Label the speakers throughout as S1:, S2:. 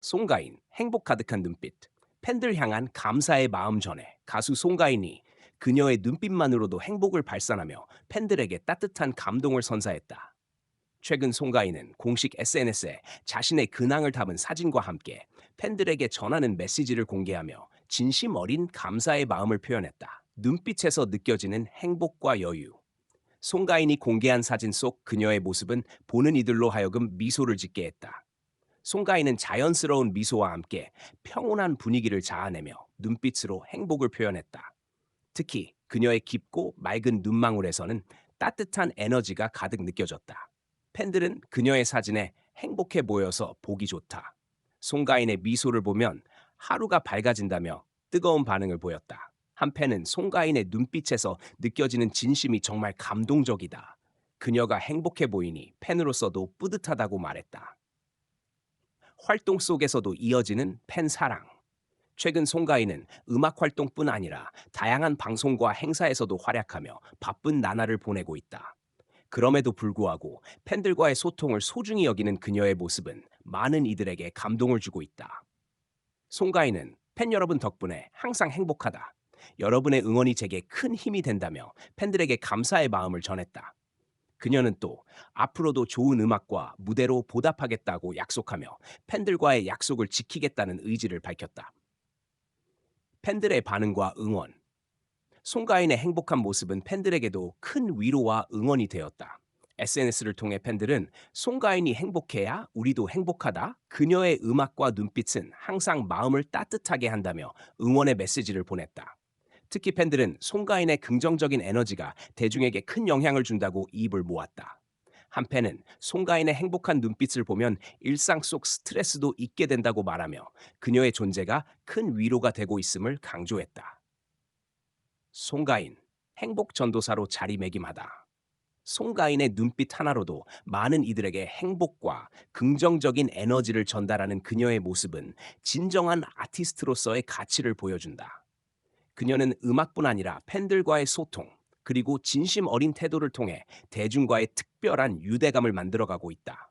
S1: 송가인 행복 가득한 눈빛 팬들 향한 감사의 마음 전해 가수 송가인이 그녀의 눈빛만으로도 행복을 발산하며 팬들에게 따뜻한 감동을 선사했다. 최근 송가인은 공식 SNS에 자신의 근황을 담은 사진과 함께 팬들에게 전하는 메시지를 공개하며 진심 어린 감사의 마음을 표현했다. 눈빛에서 느껴지는 행복과 여유. 송가인이 공개한 사진 속 그녀의 모습은 보는 이들로 하여금 미소를 짓게 했다. 송가인은 자연스러운 미소와 함께 평온한 분위기를 자아내며 눈빛으로 행복을 표현했다. 특히 그녀의 깊고 맑은 눈망울에서는 따뜻한 에너지가 가득 느껴졌다. 팬들은 그녀의 사진에 행복해 보여서 보기 좋다. 송가인의 미소를 보면 하루가 밝아진다며 뜨거운 반응을 보였다. 한 팬은 송가인의 눈빛에서 느껴지는 진심이 정말 감동적이다. 그녀가 행복해 보이니 팬으로서도 뿌듯하다고 말했다. 활동 속에서도 이어지는 팬 사랑. 최근 송가인은 음악 활동뿐 아니라 다양한 방송과 행사에서도 활약하며 바쁜 나날을 보내고 있다. 그럼에도 불구하고 팬들과의 소통을 소중히 여기는 그녀의 모습은 많은 이들에게 감동을 주고 있다. 송가인은 팬 여러분 덕분에 항상 행복하다. 여러분의 응원이 제게 큰 힘이 된다며 팬들에게 감사의 마음을 전했다. 그녀는 또 앞으로도 좋은 음악과 무대로 보답하겠다고 약속하며 팬들과의 약속을 지키겠다는 의지를 밝혔다. 팬들의 반응과 응원. 송가인의 행복한 모습은 팬들에게도 큰 위로와 응원이 되었다. SNS를 통해 팬들은 송가인이 행복해야 우리도 행복하다. 그녀의 음악과 눈빛은 항상 마음을 따뜻하게 한다며 응원의 메시지를 보냈다. 특히 팬들은 송가인의 긍정적인 에너지가 대중에게 큰 영향을 준다고 입을 모았다. 한 팬은 송가인의 행복한 눈빛을 보면 일상 속 스트레스도 잊게 된다고 말하며 그녀의 존재가 큰 위로가 되고 있음을 강조했다. 송가인, 행복 전도사로 자리매김하다. 송가인의 눈빛 하나로도 많은 이들에게 행복과 긍정적인 에너지를 전달하는 그녀의 모습은 진정한 아티스트로서의 가치를 보여준다. 그녀는 음악뿐 아니라 팬들과의 소통, 그리고 진심 어린 태도를 통해 대중과의 특별한 유대감을 만들어가고 있다.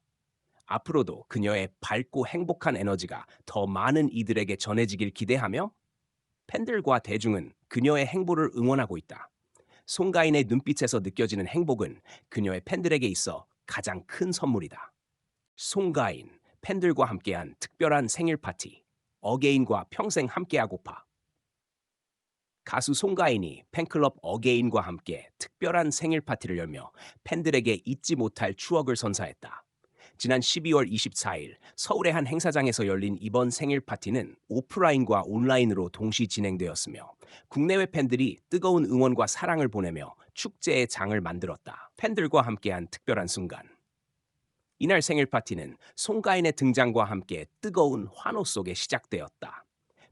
S1: 앞으로도 그녀의 밝고 행복한 에너지가 더 많은 이들에게 전해지길 기대하며 팬들과 대중은 그녀의 행보를 응원하고 있다. 송가인의 눈빛에서 느껴지는 행복은 그녀의 팬들에게 있어 가장 큰 선물이다. 송가인, 팬들과 함께한 특별한 생일 파티, 어게인과 평생 함께하고파. 가수 송가인이 팬클럽 어게인과 함께 특별한 생일 파티를 열며 팬들에게 잊지 못할 추억을 선사했다. 지난 12월 24일 서울의 한 행사장에서 열린 이번 생일 파티는 오프라인과 온라인으로 동시 진행되었으며 국내외 팬들이 뜨거운 응원과 사랑을 보내며 축제의 장을 만들었다. 팬들과 함께한 특별한 순간. 이날 생일 파티는 송가인의 등장과 함께 뜨거운 환호 속에 시작되었다.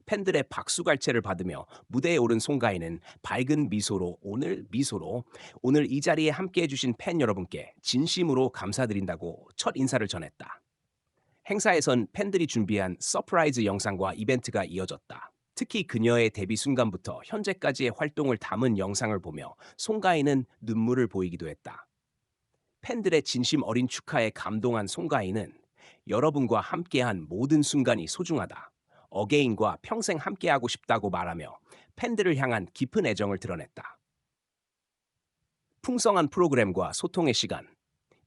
S1: 팬들의 박수갈채를 받으며 무대에 오른 송가인은 밝은 미소로 오늘 미소로 오늘 이 자리에 함께 해 주신 팬 여러분께 진심으로 감사드린다고 첫 인사를 전했다. 행사에선 팬들이 준비한 서프라이즈 영상과 이벤트가 이어졌다. 특히 그녀의 데뷔 순간부터 현재까지의 활동을 담은 영상을 보며 송가인은 눈물을 보이기도 했다. 팬들의 진심 어린 축하에 감동한 송가인은 여러분과 함께한 모든 순간이 소중하다. 어게인과 평생 함께하고 싶다고 말하며 팬들을 향한 깊은 애정을 드러냈다. 풍성한 프로그램과 소통의 시간.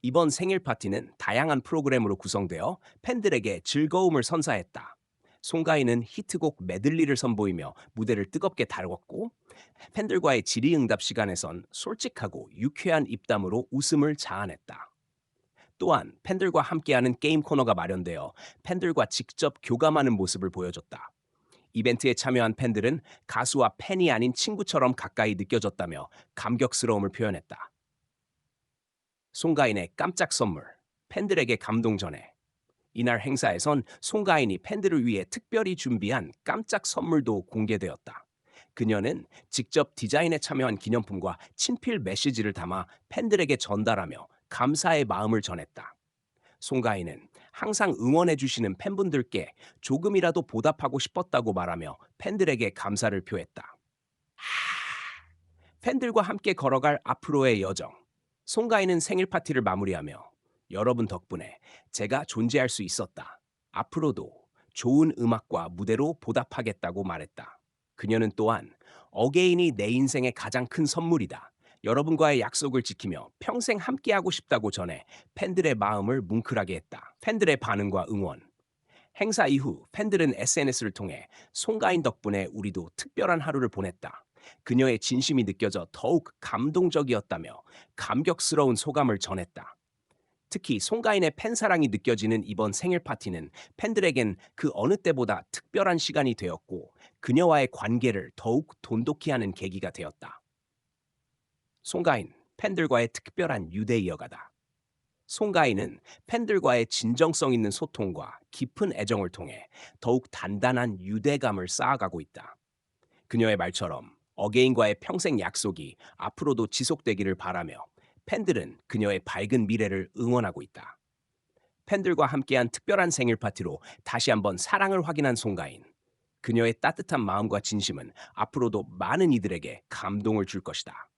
S1: 이번 생일 파티는 다양한 프로그램으로 구성되어 팬들에게 즐거움을 선사했다. 송가인은 히트곡 메들리를 선보이며 무대를 뜨겁게 다뤘고 팬들과의 질의응답 시간에선 솔직하고 유쾌한 입담으로 웃음을 자아냈다. 또한 팬들과 함께하는 게임 코너가 마련되어 팬들과 직접 교감하는 모습을 보여줬다. 이벤트에 참여한 팬들은 가수와 팬이 아닌 친구처럼 가까이 느껴졌다며 감격스러움을 표현했다. 송가인의 깜짝 선물, 팬들에게 감동 전해. 이날 행사에선 송가인이 팬들을 위해 특별히 준비한 깜짝 선물도 공개되었다. 그녀는 직접 디자인에 참여한 기념품과 친필 메시지를 담아 팬들에게 전달하며 감사의 마음을 전했다. 송가인은 항상 응원해 주시는 팬분들께 조금이라도 보답하고 싶었다고 말하며 팬들에게 감사를 표했다. 팬들과 함께 걸어갈 앞으로의 여정. 송가인은 생일 파티를 마무리하며 여러분 덕분에 제가 존재할 수 있었다. 앞으로도 좋은 음악과 무대로 보답하겠다고 말했다. 그녀는 또한 어게인이 내 인생의 가장 큰 선물이다. 여러분과의 약속을 지키며 평생 함께하고 싶다고 전해 팬들의 마음을 뭉클하게 했다. 팬들의 반응과 응원. 행사 이후 팬들은 SNS를 통해 송가인 덕분에 우리도 특별한 하루를 보냈다. 그녀의 진심이 느껴져 더욱 감동적이었다며 감격스러운 소감을 전했다. 특히 송가인의 팬사랑이 느껴지는 이번 생일 파티는 팬들에겐 그 어느 때보다 특별한 시간이 되었고 그녀와의 관계를 더욱 돈독히 하는 계기가 되었다. 송가인, 팬들과의 특별한 유대 이어가다. 송가인은 팬들과의 진정성 있는 소통과 깊은 애정을 통해 더욱 단단한 유대감을 쌓아가고 있다. 그녀의 말처럼 어게인과의 평생 약속이 앞으로도 지속되기를 바라며 팬들은 그녀의 밝은 미래를 응원하고 있다. 팬들과 함께한 특별한 생일 파티로 다시 한번 사랑을 확인한 송가인. 그녀의 따뜻한 마음과 진심은 앞으로도 많은 이들에게 감동을 줄 것이다.